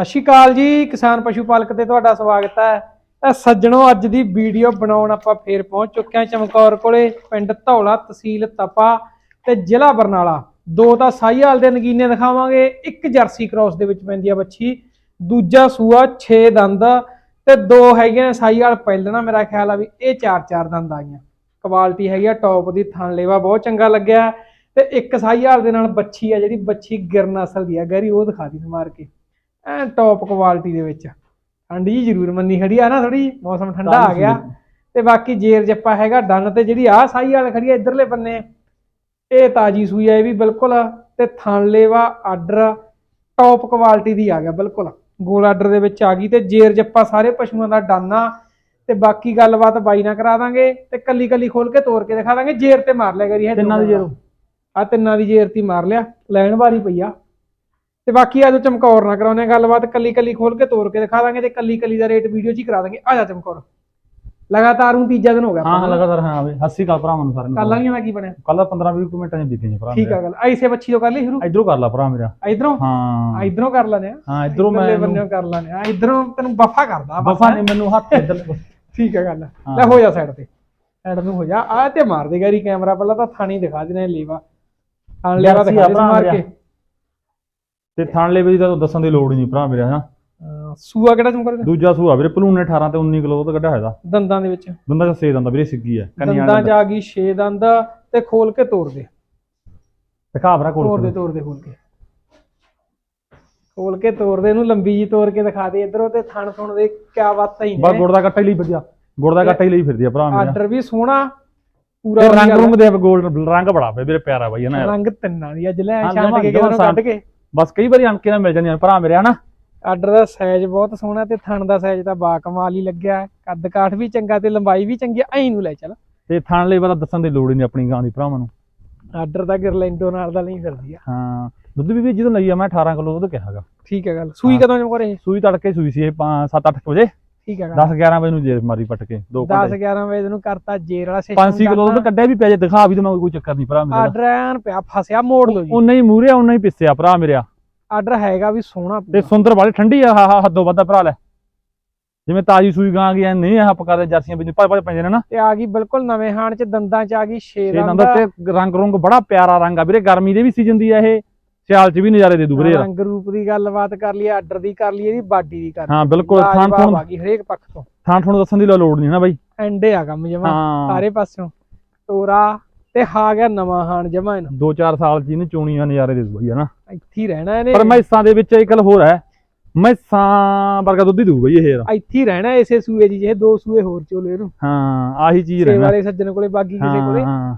ਸਤਿ ਸ਼੍ਰੀ ਅਕਾਲ ਜੀ, ਕਿਸਾਨ ਪਸ਼ੂ ਪਾਲਕ ਤੇ ਤੁਹਾਡਾ ਸਵਾਗਤ ਹੈ। ਇਹ ਸੱਜਣੋ, ਅੱਜ ਦੀ ਵੀਡੀਓ ਬਣਾਉਣ ਆਪਾਂ ਫੇਰ ਪਹੁੰਚ ਚੁੱਕੇ ਹਾਂ ਚਮਕੌਰ ਕੋਲੇ, ਪਿੰਡ ਧੌਲਾ ਤਹਿਸੀਲ ਤਪਾ ਤੇ ਜ਼ਿਲ੍ਹਾ ਬਰਨਾਲਾ। ਦੋ ਤਾਂ ਸਾਈਹਾਲ ਦੇ ਨਗੀਨੇ ਦਿਖਾਵਾਂਗੇ, ਇੱਕ ਜਰਸੀ ਕ੍ਰਾਸ ਦੇ ਵਿੱਚ ਪੈਂਦੀ ਆ ਬੱਚੀ, ਦੂਜਾ ਸੂਆ 6 ਦੰਦ ਤੇ ਦੋ ਹੈਗੇ ਨੇ ਸਾਈਹਾਲ ਪਹਿਲਣਾ ਮੇਰਾ ਖਿਆਲ ਆ ਵੀ ਇਹ ਚਾਰ ਚਾਰ ਦੰਦ ਗਈਆਂ। ਕੁਆਲਿਟੀ ਹੈਗੀ ਆ ਟੌਪ ਦੀ, ਥਣ ਲੇਵਾ ਬਹੁਤ ਚੰਗਾ ਲੱਗਿਆ। ਤੇ ਇੱਕ ਸਾਈਹਾਲ ਦੇ ਨਾਲ ਬੱਚੀ ਆ, ਜਿਹੜੀ ਬੱਚੀ ਗਿਰਨ ਅਸਲ ਦੀ ਆ, ਗਹਿਰੀ, ਉਹ ਦਿਖਾ ਦੀ ਮਾਰ ਕੇ। ਐ ਟੌਪ ਕੁਆਲਿਟੀ ਦੇ ਵਿੱਚ। ਠੰਡੀ ਜ਼ਰੂਰ ਮੰਨੀ ਖੜੀ ਆ ਨਾ ਥੋੜੀ ਮੌਸਮ ਠੰਡਾ ਆ ਗਿਆ। ਤੇ ਬਾਕੀ ਜੇਰ ਜੱਪਾ ਹੈਗਾ ਡੰਨ ਤੇ ਜਿਹੜੀ ਆ ਸਾਈ ਵਾਲ ਖੜੀ ਆ ਇਧਰਲੇ ਬੰਨੇ ਇਹ ਤਾਜੀ ਸੂਈ ਆ ਇਹ ਵੀ ਬਿਲਕੁਲ। ਤੇ ਥਣ ਲੇਵਾ ਆਰਡਰ ਟੌਪ ਕੁਆਲਿਟੀ ਦੀ ਆ ਗਿਆ ਬਿਲਕੁਲ। ਗੋਲ ਆਰਡਰ ਦੇ ਵਿੱਚ ਆ ਗਈ ਤੇ ਜੇਰ ਜੱਪਾ ਸਾਰੇ ਪਸ਼ੂਆਂ ਦਾ ਡਾਨਾ ਤੇ ਬਾਕੀ ਗੱਲਬਾਤ ਬਾਈ ਨਾਲ ਕਰਾ ਦਾਂਗੇ ਤੇ ਕੱਲੀ ਕੱਲੀ ਖੋਲ ਕੇ ਤੋੜ ਕੇ ਦਿਖਾ ਦਾਂਗੇ। ਜੇਰ ਤੇ ਮਾਰ ਲਿਆ ਕਰੀ ਇਹ ਤਿੰਨਾਂ ਦੀ ਜੇਰ। ਆ ਤਿੰਨਾਂ ਦੀ ਜੇਰ ਤੀ ਮਾਰ ਲਿਆ। ਲੈਣ ਵਾਲੀ ਪਈ ਆ। ਤੇ ਬਾਕੀ ਅੱਜ ਚਮਕੌਰ ਨਾ ਕਰਾਉਨੇ ਗੱਲਬਾਤ ਕੱਲੀ ਕੱਲੀ ਖੋਲ ਕੇ ਤੋੜ ਕੇ ਦਿਖਾ ਦਾਂਗੇ ਤੇ ਕੱਲੀ ਕੱਲੀ ਦਾ ਰੇਟ ਵੀਡੀਓ 'ਚ ਹੀ ਕਰਾ ਦਾਂਗੇ। ਆ ਜਾ ਚਮਕੌਰ। ਲਗਾਤਾਰ ਨੂੰ ਤੀਜਾ ਦਿਨ ਹੋ ਗਿਆ। ਹਾਂ ਹਾਂ ਲਗਾਤਾਰ ਹਾਂ ਬਈ। 80 ਕਾਲ ਭਰਾਵਾਂ ਨੂੰ ਸਾਰਿਆਂ ਨੂੰ। ਕੱਲਾਂ ਦਾ ਕੀ ਬਣਿਆ? ਕੱਲ 15 20 ਮਿੰਟਾਂ ਚ ਬੀਤੀਆਂ ਭਰਾ ਠੀਕ ਆ ਗੱਲ। ਐਸੇ ਬੱਚੀ ਤੋਂ ਕਰ ਲਈ ਸ਼ੁਰੂ? ਇਧਰੋਂ ਕਰ ਲਾ ਭਰਾ ਮੇਰਾ। ਇਧਰੋਂ? ਹਾਂ। ਇਧਰੋਂ ਕਰ ਲੈਨੇ ਆ। ਹਾਂ ਇਧਰੋਂ ਮੈਂ ਬੰਨਿਓ ਕਰ ਲੈਨੇ ਆ। ਇਧਰੋਂ ਤੈਨੂੰ ਬਫਾ ਕਰਦਾ ਬਸ। ਬਫਾ ਨੇ ਮੈਨੂੰ ਹੱਥ ਇਧਰ ਠੀਕ ਆ ਗੱਲ। ਹਾਂ। ਲੈ ਹੋ ਜਾ ਸਾਈਡ ਤੇ। ਸਾਈਡ ਨੂੰ ਹੋ ਜਾ। ਆ ਤੇ ਮਾਰ ਦੇ ਗੈਰੀ ਕੈਮਰਾ। ਪਹਿਲਾਂ ਤਾਂ ਥਾਣੀ ਦਿਖਾ ਦੇਣਾ ਲੀਵਾ। ਥਾਣ ਲੇਵਾ ਦਿਖਾ ਦੇ ਮੇਰਾ। ਕੇ। ਤੇ ਥਣ ਲੈ ਵੀ ਤਾਂ ਦੱਸਣ ਦੀ ਲੋੜ ਹੀ ਨਹੀਂ ਭਰਾ ਮੇਰਾ ਹਾਂ ਅਹ ਸੂਆ ਕਿਹੜਾ ਚਮਕਰ ਦੂਜਾ ਸੂਆ ਵੀਰੇ ਭਲੂਨ ਨੇ 18 ਤੇ 19 ਕਿਲੋ ਤੋਂ ਕੱਢਿਆ ਹੋਇਆ ਦੰਦਾਂ ਦੇ ਵਿੱਚ। ਦੰਦਾ ਚ ਸੇ ਦੰਦਾ ਵੀਰੇ ਸਿੱਗੀ ਹੈ ਕੰਨੀਆਂ ਦੰਦਾਂ 'ਚ ਆ ਗਈ 6 ਦੰਦ ਤੇ ਖੋਲ ਕੇ ਤੋੜ ਦੇ। ਦਿਖਾ ਭਰਾ ਤੋੜ ਕੋਲ ਦੇ ਤੋੜ ਦੇ ਖੋਲ ਕੇ। ਖੋਲ ਕੇ ਤੋੜ ਦੇ ਇਹਨੂੰ ਲੰਬੀ ਜੀ ਤੋੜ ਕੇ ਦਿਖਾ ਦੇ ਇਧਰੋਂ ਤੇ ਥਣ ਥਣ ਦੇ ਕਿਆ ਬਾਤਾਂ ਹੀ ਬਸ ਨੇ ਗੁੜ ਦਾ ਕੱਟਾ ਹੀ ਲਈ ਫਿਰਦੀ ਆ ਗੁੜ ਦਾ ਕੱਟਾ ਹੀ ਲਈ ਫਿਰਦੀ ਆ ਭਰਾ ਮੇਰਾ। ਆਰਡਰ ਵੀ ਸੋਹਣਾ ਪੂਰਾ ਤੇ ਵਧੀਆ ਰੰਗ ਦੇ ਗੋਲਡ ਰੰਗ ਬੜਾ ਪਿਆ ਵੀਰੇ ਪਿਆਰਾ ਬਾਈ ਨਾ ਯਾਰ ਰੰਗ ਤਿੰਨਾਂ ਦੀ ਅੱਜ ਲੈ ਹਾਂ, ਛਾਂਟ ਜਮਾਂ- ਕੇ ਜਮਾਂ ਕਿਧਰੋਂ ਕੱਢ ਕੇ? ਬਸ ਕਈ ਵਾਰੀ ਅਣਕੇ ਨਾਲ ਮਿਲ ਜਾਂਦੀਆਂ ਭਰਾ ਮੇਰੇ ਹਨਾ? ਆਰਡਰ ਦਾ ਸਾਈਜ਼ ਬਹੁਤ ਸੋਹਣਾ ਤੇ ਥਣ ਦਾ ਸਾਈਜ਼ ਤਾਂ ਬਾ ਕਮਾਲ ਹੀ ਲੱਗਿਆ ਕੱਦ ਕਾਠ ਵੀ ਚੰਗਾ ਤੇ ਲੰਬਾਈ ਵੀ ਚੰਗੀ ਐਂ ਨੂੰ ਲੈ ਚੱਲ। ਤੇ ਥਣ ਲਈ ਪਤਾ ਦੱਸਣ ਦੀ ਲੋੜ ਹੀ ਨਹੀਂ ਆਪਣੀ ਗਾਂ ਦੀ ਭਰਾਵਾਂ ਨੂੰ। ਆਰਡਰ ਦਾ ਗਿਰਲੈਂਡੋ ਨਾਲ ਦਾ ਨਹੀਂ ਫਿਰਦੀ ਆ। ਹਾਂ ਦੁੱਧ ਵੀ ਜਦੋਂ ਲਈ ਆ ਮੈਂ 18 ਕਿਲੋ ਦੁੱਧ ਕਿਹਾਗਾ। ਠੀਕ ਹੈ ਗੱਲ। ਸੂਈ। ਕਦੋਂ ਜਮਕਰੇ ਸੂਈ ਤੜਕੇ ਸੂਈ ਸੀ ਇਹ 7-8 ਵਜੇ। ਠੀਕ ਹੈ 10 11 ਵਜੇ ਨੂੰ ਜੇਰ ਮਾਰੀ ਪੱਟ ਕੇ 2 10 ਘੰਟੇ 11 ਵਜੇ ਨੂੰ ਕਰਤਾ ਜੇਰ ਵਾਲਾ 5 ਕਿਲੋ ਦੁੱਧ ਕੱਢਿਆ ਵੀ ਪਿਆ ਜੇ ਦਿਖਾ ਵੀ ਦਵਾਂ ਕੋਈ ਚੱਕਰ ਨਹੀਂ ਭਰਾ ਮੇਰਾ। ਆਰਡਰ ਐਨ ਪਿਆ ਫਸਿਆ ਮੋੜ ਲਓ ਜੀ। ਉਨਾ ਹੀ ਮੂਰੇ ਉਨਾ ਹੀ ਪਿੱਸਿਆ ਭਰਾ ਮੇਰਾ ਆਰਡਰ ਹੈਗਾ ਵੀ ਸੋਹਣਾ ਤੇ ਸੁੰਦਰ ਵਾਲੀ ਠੰਡੀ ਆ ਹਾ ਹਾ ਹੱਦੋਂ ਵੱਧਾ ਭਰਾ ਲੈ। ਜਿਵੇਂ ਤਾਜੀ ਸੂਈ ਗਾਂ ਗਈ ਐ ਨਹੀਂ ਆ ਪਕਾਦੇ ਜਰਸੀਆਂ ਵਿੱਚ ਭੱਜ ਭੱਜ ਪੈਂਦੇ ਨੇ ਨਾ। ਤੇ ਆ ਗਈ ਬਿਲਕੁਲ ਨਵੇਂ ਹਾਣ ਚ ਦੰਦਾਂ ਚ ਆ ਗਈ ਦੰਦ ਨੰਦ ਤੇ ਰੰਗ ਰੁੰਗ ਬੜਾ ਪਿਆਰਾ ਰੰਗ ਆ। ਵੀਰੇ ਗਰਮੀ ਦੇ ਵੀ ਸੀਜ਼ਨ ਦੀ ਆ ਇਹ। ਸਿਆਲ ਚ ਵੀ ਨਜ਼ਾਰੇ ਦੇ ਦੂ ਵੀਰੇ ਯਾਰ ਰੰਗ ਰੂਪ ਦੀ ਗੱਲਬਾਤ ਕਰ ਲਈ ਆਰਡਰ ਦੀ ਕਰ ਲਈ ਇਹਦੀ ਬਾਡੀ ਦੀ ਕਰ ਲਈ ਹਾਂ ਬਿਲਕੁਲ ਥਾਂ ਲਾਜਵਾਬ ਥੋਂ ਆ ਗਈ ਹਰੇਕ ਪੱਖ ਤੋਂ। ਥਾਂ ਥੋਂ ਦੱਸਣ ਦੀ ਲੋੜ ਨਹੀਂ ਨਾ ਬਾਈ। ਐਂਡੇ ਆ ਕੰਮ ਜਮਾ ਸਾਰੇ ਪਾਸਿਓਂ। ਤੋਰਾ ਤੇ ਹਾ ਗਿਆ ਨਵਾਂ ਹਾਣ ਜਮਾ ਇਹਨੂੰ। 2-4 ਸਾਲ ਚ ਇਹਨੇ ਚੋਣੀਆਂ ਨਜ਼ਾਰੇ ਦੇ ਦੂ ਬਾਈ ਹਨਾ ਇੱਥੇ ਹੀ ਰਹਿਣਾ ਇਹਨੇ। ਪਰ ਮੈਸਾਂ ਦੇ ਵਿੱਚ ਇੱਕ ਹੋਰ ਹੈ ਮੈਸਾਂ ਵਰਗਾ ਦੁੱਧ ਹੀ ਦੂ ਬਈ ਇਹ ਯਾਰ। ਇੱਥੇ ਰਹਿਣਾ ਇਸੇ ਸੂਏ ਦੀ ਜੇ ਦੋ ਸੂਏ ਹੋਰ ਚੋਲੇ ਇਹਨੂੰ ਹਾਂ ਆਹੀ ਚੀਜ਼ ਸੇ ਰਹਿਣਾ। ਵਾਲੇ ਸੱਜਣ ਕੋਲੇ ਬਾਗੀ ਕਿਸੇ ਕੋਲੇ। ਹਾਂ।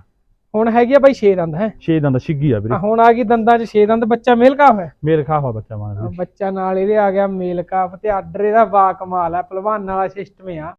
ਹੁਣ ਹੈਗੀ ਆ ਬਾਈ ਛੇ ਦੰਦ ਹੈ? ਛੇ ਦੰਦ ਛਿੱਗੀ ਆ ਵੀਰੇ। ਹੁਣ ਆ ਗਈ ਦੰਦਾਂ 'ਚ ਛੇ ਦੰਦ ਬੱਚਾ ਮੇਲ ਕਾ ਹੋਇਆ ਮੇਰੇ ਖਾ ਹੋਇਆ ਬੱਚਾ ਮਾਂ ਆਹ ਬੱਚਾ ਨਾਲ ਇਹਦੇ ਆ ਗਿਆ ਮੇਲ ਕਾਪ ਤੇ ਆਰਡਰ ਇਹਦਾ ਬਾ ਕਮਾਲ ਹੈ ਪਹਿਲਵਾਨ ਵਾਲਾ ਸਿਸਟਮ ਆ।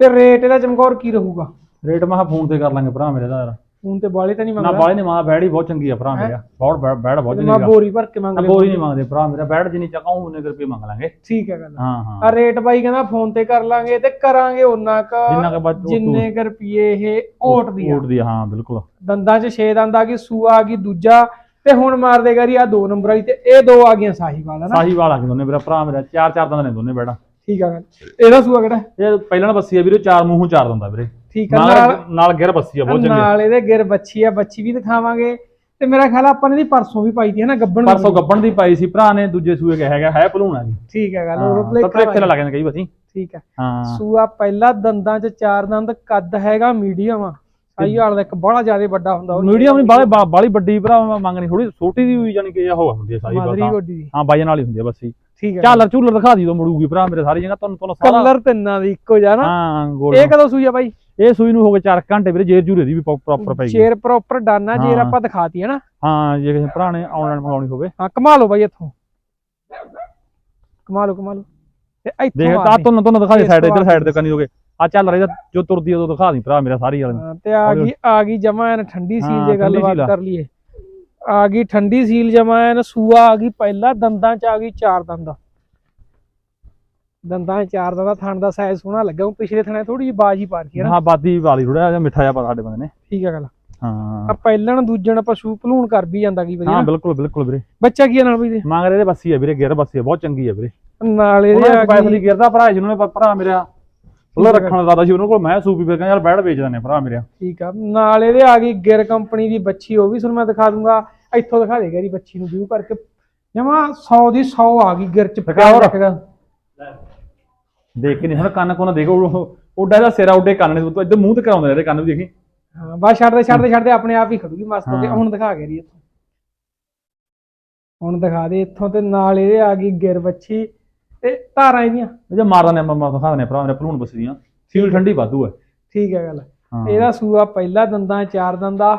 ਤੇ ਰੇਟ ਇਹਦਾ ਚਮਕੌਰ ਕੀ ਰਹੂਗਾ? ਰੇਟ ਮੈਂ ਫੋਨ ਤੇ ਕਰ ਲਾਂਗੇ ਭਰਾ ਮੇਰੇ ਦਾ ਯਾਰ। ਹੁਣ ਤੇ ਬਾਲੇ ਤਾਂ ਨਹੀਂ ਨਾ ਮੰਗਦਾ? ਬਾਲੇ ਨੇ ਮਾਂ ਬੈੜੀ ਬਹੁਤ ਚੰਗੀ ਆ ਭਰਾ ਮੇਰਾ। ਬਹੁਤ ਬੈੜ ਬਹੁਤ ਮੈਂ ਚੰਗੀ ਆ ਬੋਰੀ ਭਰ ਕੇ ਮੰਗ ਲਿਆ ਬੋਰੀ ਨਹੀਂ ਮੰਗਦੇ ਭਰਾ ਮੇਰਾ ਬੈੜ ਜਿੰਨੀ ਚਾਹਾਂ ਉਹਨੇ ਕੁ ਰੁਪਏ ਮੰਗ ਲਾਂਗੇ। ਠੀਕ ਹੈ ਗੱਲ ਹਾਂ ਹਾਂ। ਆ ਰੇਟ ਬਾਈ ਕਹਿੰਦਾ ਫੋਨ ਤੇ ਕਰ ਲਾਂਗੇ ਤੇ ਕਰਾਂਗੇ ਉਹਨਾਂ ਕ ਜਿੰਨਾ ਕੁ ਬਾਅਦ ਜਿੰਨੇ ਕ ਰੁਪਏ ਇਹ ਓਟ ਦੀ ਆ। ਊਟ ਦੀ ਆ, ਹਾਂ ਬਿਲਕੁਲ। ਦੰਦਾਂ 'ਚ ਛੇ ਦੰਦ ਆ ਗਈ ਸੂਆ ਆ ਗਈ ਦੂਜਾ ਤੇ ਹੁਣ ਮਾਰ ਦੇ ਗਰੀ ਆ ਦੋ ਨੰਬਰ ਵਾਲੀ ਤੇ ਇਹ ਦੋ ਆ ਗਈਆਂ ਸਾਹੀਵਾਲ ਹਨਾ ਸਾਹੀਵਾਲ ਆ ਕੇ ਦੋਨੇ ਮੇਰਾ ਭਰਾ ਮੇਰਾ ਚਾਰ ਚਾਰ ਦੰਦ ਨੇ ਦੋਨੇ ਬੈੜਾ ਠੀਕ ਆ ਗੱਲ। ਇਹਦਾ ਸੂਆ ਕਿਹੜਾ? ਇਹ ਪਹਿਲਾਂ ਨਾ ਬੱਸੀ ਆ ਵੀਰੇ ਚਾਰ ਮੂੰਹੋਂ ਚਾਰ ਦੰਦਾ ਵੀਰੇ। ਠੀਕ ਆ ਨਾਲ ਨਾਲ ਨਾਲ ਗਿਰ ਬੱਸੀ ਆ ਬਹੁਤ ਚੰਗੀ। ਨਾਲ ਇਹਦੇ ਗਿਰ ਬੱਚੀ ਆ ਬੱਚੀ ਵੀ ਦਿਖਾਵਾਂਗੇ। ਤੇ ਮੇਰਾ ਖਿਆਲ ਆ ਆਪਾਂ ਨੇ ਇਹਦੀ ਪਰਸੋਂ ਵੀ ਪਾਈ ਤੀ ਹੈ ਨਾ ਗੱਬਣ ਪਰਸੋਂ ਗੱਬਣ ਦੀ ਪਾਈ ਸੀ ਭਰਾ ਨੇ ਦੂਜੇ ਸੂਏ ਕਿਹਾ ਹੈਗਾ ਹੈ ਭਲੂਣਾ ਜੀ। ਠੀਕ ਹੈ ਗੱਲ ਉਹ ਤਾਂ ਭੁਲੇਖਾ ਭੁਲੇਖੇ ਨਾਲ ਲੱਗ ਜਾਂਦੇ ਕਈ ਵਾਰੀ। ਠੀਕ ਹੈ ਹਾਂ। ਸੂਆ ਪਹਿਲਾ ਦੰਦਾਂ 'ਚ ਚਾਰ ਦੰਦ ਕੱਦ ਹੈਗਾ ਮੀਡੀਅਮ ਆ। ਸਾਈ ਵਾਲਾ ਦਾ ਇੱਕ ਬੜਾ ਜ਼ਿਆਦਾ ਵੱਡਾ ਹੁੰਦਾ ਉਹ ਮੀਡੀਅਮ ਨਹੀਂ ਬਾਲੇ ਬਾਲੀ ਵੱਡੀ ਭਰਾ ਮੰਗਣੀ ਥੋੜੀ ਛੋਟੀ ਦੀ ਹੋਈ ਜਾਨੀ ਕਿ ਇਹ ਹੋ ਹੁੰਦੀ ਹੈ ਸਾਰੀ ਮਾਦਰੀ ਬਸ ਗੋਡੀ ਦੀ। ਹਾਂ ਬਾਜਨ ਵਾਲੀ ਹੁੰਦੀ ਹੈ ਬੱਸੀ ਠੀਕ ਹੈ ਝਾਲਰ ਝੂਲਰ ਦਿਖਾ ਦੀ ਦੋ ਮੁੜੂਗੀ ਭਰਾ ਮੇਰੇ ਸਾਰੀ ਜਗ੍ਹਾ ਤੁਹਾਨੂੰ ਤੁਹਾਨੂੰ ਸਾਰਾ ਕਲਰ ਤਿੰਨਾਂ ਦੀ ਇੱਕੋ ਜਿਹਾ ਨਾ। ਹਾਂ ਗੋਲ ਇਹ ਕਦੋਂ ਸੂਈ ਆ ਬਾਈ? ਇਹ ਸੂਈ ਨੂੰ ਹੋ ਗਏ 4 ਘੰਟੇ ਵੀਰੇ ਜੇਰ ਜੂਰੇ ਦੀ ਵੀ ਪ੍ਰੋਪਰ ਗਈ। ਸ਼ੇਰ ਪ੍ਰੋਪਰ ਡਾਨਾ ਜੇਰ। ਆਪਾਂ ਦਿਖਾਤੀ ਹੈ ਨਾ। ਹਾਂ ਜੇ ਕਿਸੇ ਭਰਾ ਨੇ ਆਨਲਾਈਨ ਮੰਗਾਉਣੀ ਹੋਵੇ। ਹਾਂ ਕਮਾ ਲਓ ਬਾਈ ਇੱਥੋਂ। ਕਮਾ ਲਓ ਕਮਾ ਲਓ ਤੇ ਇੱਥੋਂ ਦੇਖ ਤਾਂ। ਤੁਹਾਨੂੰ ਤੁਹਾਨੂੰ ਦਿਖਾ ਦੇ ਸਾਈਡ ਇੱਧਰ ਸਾਈਡ ਤੇ ਕੰਨੀ ਹੋਗੇ ਆ ਚੱਲ ਰਹੀ ਜੋ ਤੁਰਦੀ ਉਹ ਦਿਖਾ ਦੀ ਭਰਾ ਮੇਰਾ ਸਾਰੀ ਵਾਲੇ। ਤੇ ਆ ਗਈ ਆ ਗਈ ਜਮਾ ਐਨ ਠੰਡੀ ਸੀਲ ਜੇ ਗੱਲਬਾਤ। ਕਰ ਲਈਏ। ਆ ਗਈ ਠੰਡੀ ਸੀਲ ਜਮਾ ਐਨ ਸੂਆ ਆ ਗਈ ਪਹਿਲਾ ਦੰਦਾਂ ਚ ਆ ਗਈ ਚਾਰ ਦੰਦ ਦੰਦਾਂ ਚਾਰ ਦੰਦਾਂ ਥਣ ਦਾ ਸਾਈਜ਼ ਸੋਹਣਾ ਲੱਗਾ ਉਹ ਪਿਛਲੇ ਥਣੇ ਥੋੜੀ ਜਿਹੀ ਬਾਜ ਹੀ ਪਾ ਰੱਖੀ ਹੈ ਨਾ। ਹਾਂ ਬਾਦੀ ਵਾਲੀ ਥੋੜਾ ਜਿਹਾ ਮਿੱਠਾ ਜਿਹਾ ਪਾ ਸਾਡੇ ਬੰਦੇ ਨੇ। ਠੀਕ ਹੈ ਗੱਲ। ਹਾਂ। ਆ ਪਹਿਲਣ ਦੂਜਣ ਪਸ਼ੂ ਭਲੂਣ ਕਰ ਵੀ ਜਾਂਦਾ ਕੀ ਵਧੀਆ ਹਾਂ। ਬਿਲਕੁਲ ਬਿਲਕੁਲ ਵੀਰੇ। ਬੱਚਾ ਕੀ ਨਾਲ ਬਈ ਦੇ ਮੰਗ ਰਹੇ ਦੇ ਬੱਸੀ ਆ ਵੀਰੇ ਗਿਰ ਬੱਸੀ ਆ ਬਹੁਤ ਚੰਗੀ ਆ ਵੀਰੇ। ਨਾਲ ਇਹਦੇ ਆ ਸਪੈਸ਼ਲੀ ਗਈ ਗਿਰਦਾ ਭਰਾ ਜਿਹਨੂੰ ਨੇ ਭਰਾ ਮੇਰਾ ਉਹਦਾ ਰੱਖਣ ਦਾ ਦਾਦਾ ਸੀ ਉਹਨਾਂ ਕੋਲ ਮੈਂ ਸੂਪੀ ਫਿਰ ਕਹਿੰਦਾ ਯਾਰ ਬੈੜ ਵੇਚ ਦਿੰਦੇ ਭਰਾ ਮੇਰਾ। ਠੀਕ ਆ। ਨਾਲ ਇਹਦੇ ਆ ਗਈ ਗਿਰ ਕੰਪਨੀ ਦੀ ਬੱਚੀ ਉਹ ਵੀ ਤੁਹਾਨੂੰ ਮੈਂ ਦਿਖਾ ਦੂੰਗਾ। ਇੱਥੋਂ ਦਿਖਾ ਦੇਗਾ ਇਹਦੀ ਬੱਚੀ ਨੂੰ ਵਿਊ ਕਰਕੇ। ਜਮਾ 100 ਦੀ 100 ਆ ਗਈ ਗਿਰ ਚ ਹੋ ਰੱਖੇਗਾ। ਦੇਖ ਕੇ ਨਹੀਂ ਹੁਣ ਕੰਨ ਕੋਨਾ ਦੇਖੋ ਉਹ ਉੱਡਾ ਦਾ ਸਿਰਾ ਉੱਡੇ ਕੰਨ ਨੇ ਤੂੰ ਇੱਧਰ ਮੂੰਹ ਤੇ ਕਰਾਉਂਦਾ ਇਹਦੇ ਕੰਨ ਵੀ ਦੇਖੀ। ਹਾਂ ਬਸ ਛੱਡਦੇ ਛੱਡਦੇ ਛੱਡਦੇ ਆਪਣੇ ਆਪ ਹੀ ਖੜੂਗੀ ਮਸਤ ਹੋ ਕੇ। ਹੁਣ ਦਿਖਾ ਕੇ ਰਹੀ ਇੱਥੋਂ। ਹੁਣ ਦਿਖਾ ਦੇ ਇੱਥੋਂ ਤੇ ਨਾਲ ਇਹਦੇ ਆ ਗਈ ਗਿਰ ਬੱਚੀ ਤੇ ਧਾਰਾਂ ਇਹਦੀਆਂ। ਜੇ ਮਾਰਦਾ ਨੇ ਮਮਾ ਦਿਖਾ ਦਿੰਦੇ ਭਰਾ ਮੇਰੇ ਭਲੂਣ ਬਸਦੀਆਂ ਸੀਲ ਠੰਡੀ ਵਾਧੂ ਹੈ ਠੀਕ ਹੈ ਗੱਲ। ਇਹਦਾ ਸੂਆ ਪਹਿਲਾ ਦੰਦਾਂ ਚਾਰ ਦੰਦਾ।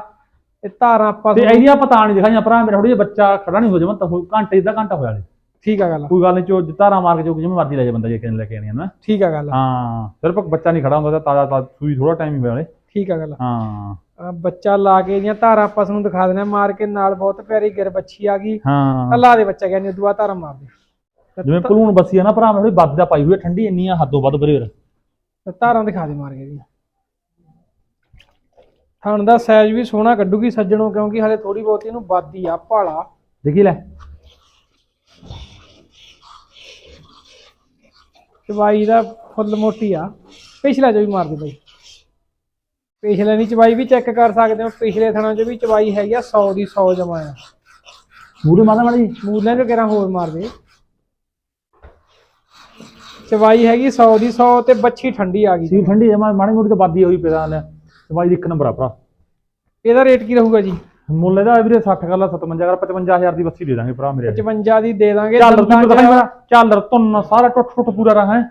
ਤੇ ਧਾਰਾਂ ਆਪਾਂ ਤੇ ਇਹਦੀਆਂ ਪਤਾ ਨਹੀਂ ਦਿਖਾਈਆਂ ਭਰਾ ਮੇਰਾ ਥੋੜੀ ਜਿਹਾ ਬੱਚਾ ਖੜਾ ਨਹੀਂ ਹੋ ਜਾਵਾਂ ਤਾਂ ਘੰਟੇ ਦਾ ਘੰਟਾ ਹੋਇਆ ਲੈ ਠੀਕ ਆ ਗੱਲ। ਕੋਈ ਗੱਲ ਨਹੀਂ ਚੋ ਧਾਰਾ ਮਾਰ ਕੇ ਜੋ ਜਿਵੇਂ ਮਰਜ਼ੀ ਲੈ ਜਾ ਬੰਦਾ ਜੇ ਕਿਨ ਲੈ ਕੇ ਆਣੀ ਨਾ ਠੀਕ ਆ ਗੱਲ। ਹਾਂ ਸਿਰਫ ਬੱਚਾ ਨਹੀਂ ਖੜਾ ਹੁੰਦਾ ਤਾਂ ਤਾਜ਼ਾ ਤਾਜ਼ਾ ਸੂਈ ਥੋੜਾ ਟਾਈਮ ਹੀ ਹੋਇਆ ਹਲੇ ਠੀਕ ਆ ਗੱਲ। ਹਾਂ। ਬੱਚਾ ਲਾ ਕੇ ਇਹਦੀਆਂ ਧਾਰਾਂ ਆਪਾਂ ਤੁਹਾਨੂੰ ਦਿਖਾ ਆ ਮਾਰ ਕੇ ਨਾਲ ਬਹੁਤ ਪਿਆਰੀ ਗਿਰ ਬੱਚੀ ਆ ਗਈ। ਹਾਂ। ਅੱਲਾ ਦੇ ਬੱਚਾ ਕਹਿੰਦੇ ਦੁਆ ਧਾਰਾਂ ਮਾਰ ਦੇ ਜਿਵੇਂ ਭਲੂਣ ਬੱਸੀ ਆ ਨਾ ਭਰਾ ਮੇਰੀ ਵੱਧ ਦਾ ਪਾਈ ਹੋਈ ਠੰਡੀ ਇੰਨੀ ਆ ਹੱਦੋਂ ਵੱਧ ਤੇ ਧਾਰਾਂ ਦਿਖਾ ਦੇ ਮਾਰ ਕੇ ਇਹਦੀਆਂ। ਥਣ ਦਾ ਸਾਈਜ਼ ਵੀ ਸੋਹਣਾ ਕੱਢੂਗੀ ਸੱਜਣੋ ਕਿਉਂਕਿ ਹਲੇ ਥੋੜੀ ਬਹੁਤੀ ਇਹਨੂੰ ਬਾਦੀ ਆ ਭਾਲਾ। ਦੇਖੀ ਲੈ। ਚਵਾਈ ਦਾ ਫੁੱਲ ਮੋਟੀ ਆ। ਪਿਛਲਾ ਜੋ ਵੀ ਮਾਰ ਦੇ ਬਾਈ। ਪਿਛਲੇ ਦੀ ਚਵਾਈ ਵੀ ਚੈੱਕ ਕਰ ਸਕਦੇ ਹੋ। ਪਿਛਲੇ ਥਣਾਂ 'ਚ ਵੀ ਚਵਾਈ ਹੈਗੀ ਆ 100 ਦੀ 100 ਜਮਾ ਆ। ਮੂਰੇ ਮਾਰਦਾ ਮਾੜੀ ਮੂਲਿਆਂ 'ਚ ਕਿਹੜਾ ਹੋਰ ਮਾਰ ਦੇ ਚਵਾਈ ਹੈਗੀ 100 ਦੀ 100 ਤੇ ਬੱਚੀ ਠੰਡੀ ਆ ਗਈ। ਸੀ ਠੰਡੀ ਜਮਾ ਮਾੜੀ ਮੋਟੀ ਤਾਂ ਬਾਦੀ ਹੋਈ ਪੈਦਾ ਲੈ ਦਵਾਈ ਦੀ ਇੱਕ ਨੰਬਰ ਆ ਭਰਾ। ਇਹਦਾ ਰੇਟ ਕੀ ਰਹੂਗਾ ਜੀ? ਮੁੱਲ ਇਹਦਾ ਵੀਰੇ 60 ਗੱਲਾ 57 ਕਰ 55000 ਦੀ ਬੱਸੀ ਦੇ ਦਾਂਗੇ ਭਰਾ ਮੇਰੇ। 55 ਦੀ ਦੇ ਦਾਂਗੇ ਚੱਲ ਦੰਦਾਂ ਤੂੰ 'ਚ- ਦਿਖਾਈ ਮੇਰਾ ਚੱਲ ਤੁੰਨ ਸਾਰਾ ਟੁੱਟ ਟੁੱਟ ਪੂਰਾ ਰਹਾ ਹੈ।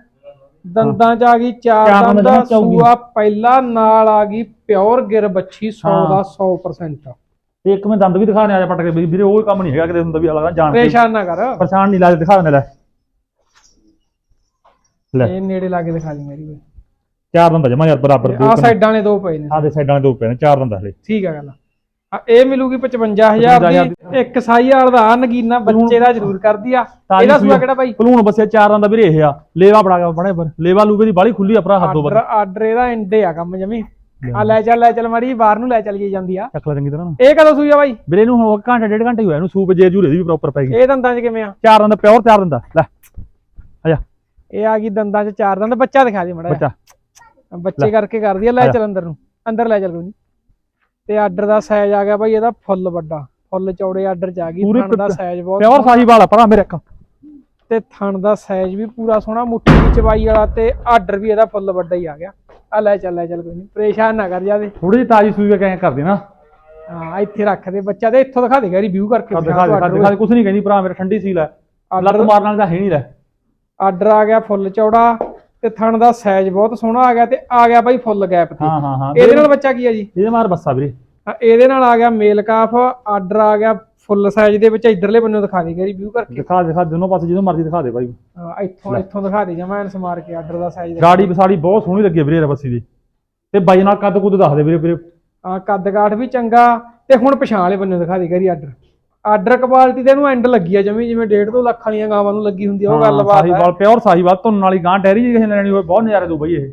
ਦੰਦਾਂ 'ਚ ਆ ਗਈ ਚਾਰ ਦੰਦ ਆਊਗੀ। ਸੂਆ ਪਹਿਲਾ ਨਾਲ ਆ ਗਈ ਪਿਓਰ ਗਿਰ ਬੱਚੀ 100 ਹਾਂ। ਦਾ 100% ਤੇ ਇੱਕ ਮੈਂ ਦੰਦ ਵੀ ਦਿਖਾਣੇ ਆ ਜਾ ਪਟ ਕੇ ਵੀਰੇ ਉਹ ਕੰਮ ਨਹੀਂ ਹੈਗਾ ਕਿਤੇ ਹੁੰਦਾ ਵੀ ਅਲੱਗ ਜਾਣ ਪਰੇਸ਼ਾਨ ਨਾ ਕਰ। ਪਰੇਸ਼ਾਨ ਨਹੀਂ ਲੱਗਦਾ ਦਿਖਾ ਦਿੰਦੇ ਲੈ। ਲੈ। ਇਹ ਨੇੜੇ ਲਾ ਕੇ ਦਿਖਾ ਲਈ ਮੇਰੀ ਚਾਰ ਦੰਦ ਜਮਾ ਯਾਰ ਬਰਾਬਰ ਦੋ ਆ ਸਾਈਡਾਂ ਨੇ ਦੋ ਪਏ ਨੇ। ਆਹ ਦੇ ਸਾਈਡਾਂ ਦੇ ਦੋ ਪਏ ਨੇ ਚਾਰ ਦੰਦ ਹਲੇ। ਠੀਕ ਆ ਗੱਲ। ਆ ਇਹ ਮਿਲੂਗੀ 55000 ਦੀ ਇੱਕ ਸਾਈ ਵਾਲ ਦਾ ਨਗੀਨਾ ਬੱਚੇ ਦਾ ਜ਼ਰੂਰ ਕਰਦੀ ਆ। ਇਹਦਾ ਸੂਆ। ਕਿਹੜਾ ਬਾਈ? ਭਲੂਣ ਬਸਿਆ ਚਾਰ ਦੰਦ ਵੀਰੇ ਇਹ ਆ। ਲੇਵਾ ਬੜਾ ਬੜੇ ਪਰ ਲੇਵਾ ਲੂਵੇ ਦੀ ਬਾਲੀ ਖੁੱਲੀ ਆ ਭਰਾ ਹੱਦੋਂ ਵੱਧ ਆਰਡਰ ਇਹਦਾ ਇੰਡੇ ਆ ਕੰਮ ਜਮੀ। ਆ ਲੈ ਚੱਲ ਲੈ ਚੱਲ ਮਾੜੀ ਬਾਹਰ ਨੂੰ ਲੈ ਚੱਲ ਗਈ ਜਾਂਦੀ ਆ। ਚੱਕ ਲੈ ਚੰਗੀ ਤਰ੍ਹਾਂ ਨਾ। ਇਹ ਕਦੋਂ ਸੂਈ ਆ ਬਾਈ? ਵੀਰੇ ਇਹਨੂੰ ਹੋ ਘੰਟਾ ਡੇਢ ਘੰਟਾ ਹੀ ਹੋਇਆ। ਇਹਨੂੰ ਸੂਪ ਜੇ ਜੂਰੇ ਦੀ ਵੀ ਪ੍ਰੋਪਰ ਪੈ ਗਈ। ਇਹ ਦੰਦਾਂ 'ਚ ਕਿਵੇਂ ਆ? ਚਾਰ ਦੰਦ ਪਿਓਰ ਚਾਰ ਦੰਦ। ਲੈ। ਆ ਜਾ। ਇਹ ਆ ਗਈ ਦੰਦਾਂ 'ਚ ਚਾਰ ਦੰਦ। ਬੱਚਾ ਦਿਖਾ ਦੇ ਮੜਾ ਬੱਚਾ। ਬੱਚੇ ਕਰਕੇ ਕਰਦੀ ਆ। ਲੈ ਚੱਲ ਅੰਦਰ ਨੂੰ। ਅੰਦਰ ਲੈ ਚੱਲ ਕੋਈ ਨੀ। ਤੇ ਆਰਡਰ ਦਾ ਸਾਈਜ਼ ਆ ਗਿਆ ਬਾਈ ਇਹਦਾ ਫੁੱਲ ਵੱਡਾ। ਫੁੱਲ ਚੌੜੇ ਆਰਡਰ 'ਚ ਆ ਗਈ। ਪੂਰੀ ਥਣ ਦਾ ਸਾਈਜ਼ ਬਹੁਤ ਪਿਓਰ ਸਾਹੀ ਵਾਲਾ ਭਰਾ ਮੇਰੇ ਇੱਕ ਤੇ ਥਣ ਦਾ ਸਾਈਜ਼ ਵੀ ਪੂਰਾ ਸੋਹਣਾ ਮੁੱਠੀ ਦੀ ਚਵਾਈ ਵਾਲਾ ਤੇ ਆਰਡਰ ਵੀ ਇਹਦਾ ਫੁੱਲ ਵੱਡਾ ਹੀ ਆ ਗਿਆ। ਆ ਲੈ ਚੱਲ ਲੈ ਚੱਲ ਕੋਈ ਨਹੀਂ ਪਰੇਸ਼ਾਨ ਨਾ ਕਰ ਜਾਵੇ ਥੋੜੀ ਜਿਹੀ ਤਾਜੀ ਸੂਈ ਕੇ ਕਰਦੇ ਨਾ। ਹਾਂ ਇੱਥੇ ਰੱਖ ਦੇ ਬੱਚਾ ਤੇ ਇੱਥੋਂ ਦਿਖਾ ਦੇਗਾ ਰਿਵਿਊ ਕਰਕੇ। ਆ ਦਿਖਾ ਦਿਖਾ ਦਿਖਾ ਕੁਝ ਨਹੀਂ ਕਹਿੰਦੀ ਭਰਾ ਮੇਰਾ ਠੰਡੀ ਸੀਲ ਹੈ। ਲੱਤ ਮਾਰਨ ਤਾਂ ਹੈ ਨਹੀਂ ਲੈ ਆਰਡਰ ਆ ਗਿਆ ਫੁੱਲ ਚੌੜਾ। ਤੇ ਥਣ ਦਾ ਸਾਈਜ਼ ਬਹੁਤ ਸੋਹਣਾ ਆ ਗਿਆ ਤੇ ਆ ਗਿਆ ਬਾਈ ਫੁੱਲ ਗੈਪ ਤੇ। ਹਾਂ ਹਾਂ ਹਾਂ। ਇਹਦੇ ਨਾਲ ਬੱਚਾ ਕੀ ਆ ਜੀ? ਇਹਦੇ ਮਾਰ ਬੱਸਾ ਵੀਰੇ। ਇਹਦੇ ਨਾਲ ਆ ਗਿਆ ਮੇਲ ਕਾਫ ਆਰਡਰ ਆ ਗਿਆ ਫੁੱਲ ਸਾਈਜ਼ ਦੇ ਵਿੱਚ ਇਧਰਲੇ ਬੰਨੇ ਦਿਖਾ ਦੇਗਾ ਰਿਵਿਊ ਕਰਕੇ। ਦਿਖਾ ਦਿਖਾ ਦੋਨੋਂ ਪਾਸੇ ਜਦੋਂ ਮਰਜ਼ੀ ਦਿਖਾ ਦੇ ਭਾਈ ਹਾਂ, ਇੱਥੋਂ ਇੱਥੋਂ ਦਿਖਾ ਦੇ ਜਮਾ ਐਨਸ ਮਾਰ ਕੇ ਆਰਡਰ ਦਾ ਸਾਈਜ਼ ਗਾੜੀ ਵਿਸਾੜੀ ਬਹੁਤ ਸੋਹਣੀ ਲੱਗੀ ਵੀਰੇ ਬੱਸੀ ਦੀ। ਤੇ ਬਾਈ ਨਾਲ ਕੱਦ ਕੁੱਦ ਦੱਸ ਦੇ ਵੀਰੇ ਵੀਰੇ। ਆ ਕੱਦ ਕਾਠ ਵੀ ਚੰਗਾ ਤੇ ਹੁਣ ਪਛਾਣ ਵਾਲੇ ਬੰਨੇ ਦਿਖਾ ਦੇਗਾ ਰੀ ਆਰਡਰ। ਆਰਡਰ ਕੁਆਲਿਟੀ ਤੇ ਇਹਨੂੰ ਐਂਡ ਲੱਗੀ ਆ ਜਮੀ ਜਿਵੇਂ 1.5 ਤੋਂ ਲੱਖ ਵਾਲੀਆਂ ਗਾਵਾਂ ਨੂੰ ਲੱਗੀ ਹੁੰਦੀ ਆ ਉਹ ਗੱਲਬਾਤ ਹੈ। ਸਾਹੀਵਾਲ ਪਿਓਰ ਸਾਹੀਵਾਲ ਧੁੰਨ ਵਾਲੀ ਗਾਂ ਡੈਰੀ ਜੀ ਕਿਸੇ ਨੇ ਲੈਣੀ ਹੋਵੇ ਬਹੁਤ ਨਜ਼ਾਰੇ ਦੂ ਬਈ ਇਹ।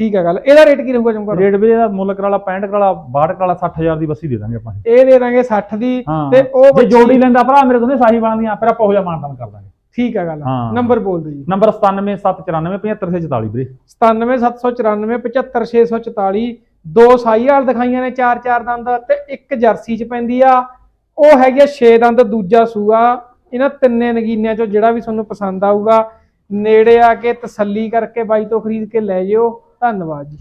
ਠੀਕ ਹੈ ਗੱਲ। ਇਹਦਾ ਰੇਟ ਕੀ ਰਹੂਗਾ ਚਮਕਾ ਰੇਟ ਵੀਰੇ ਦਾ ਮੁੱਲ ਕਰਾਲਾ 65 ਕਰਾਲਾ 62 ਕਰਾਲਾ 60000 ਦੀ ਬੱਸੀ ਦੇ ਦਾਂਗੇ ਆਪਾਂ ਇਹ। ਦੇ ਦਾਂਗੇ 60 ਦੀ ਹਾਂ। ਤੇ ਉਹ ਜੇ ਬੱਚੀ- ਜੋੜੀ ਲੈਂਦਾ ਭਰਾ ਮੇਰੇ ਦੋਨੇ ਸਾਹੀਵਾਲਾਂ ਦੀਆਂ ਫਿਰ ਆਪਾਂ ਉਹ ਜਿਹਾ ਮਾਨਤਾਨ ਕਰ ਦਾਂਗੇ। ਠੀਕ ਹੈ ਗੱਲ। ਹਾਂ। ਨੰਬਰ ਬੋਲ ਦਿਓ ਜੀ। ਨੰਬਰ 9779475644 ਵੀਰੇ। 97794 75644 ਦੋ ਸਾਈਵਾਲ ਦਿਖਾਈਆਂ ਨੇ ਚਾਰ ਚਾਰ ਦੰਦ ਤੇ ਇੱਕ ਜਰਸੀ ਚ ਪੈਂਦੀ ਆ। ਉਹ ਹੈਗੀ 6 ਦੰਦ, ਦੂਜਾ ਸੂਆ। ਇਹਨਾਂ ਤਿੰਨੇ ਨਗੀਨਿਆਂ ਚੋਂ ਜਿਹੜਾ ਵੀ ਤੁਹਾਨੂੰ ਪਸੰਦ ਆਊਗਾ, ਨੇੜੇ ਆ ਕੇ ਤਸੱਲੀ ਕਰਕੇ ਬਾਈ ਤੋਂ ਖਰੀਦ ਕੇ ਲੈ ਜਿਓ। ਧੰਨਵਾਦ ਜੀ।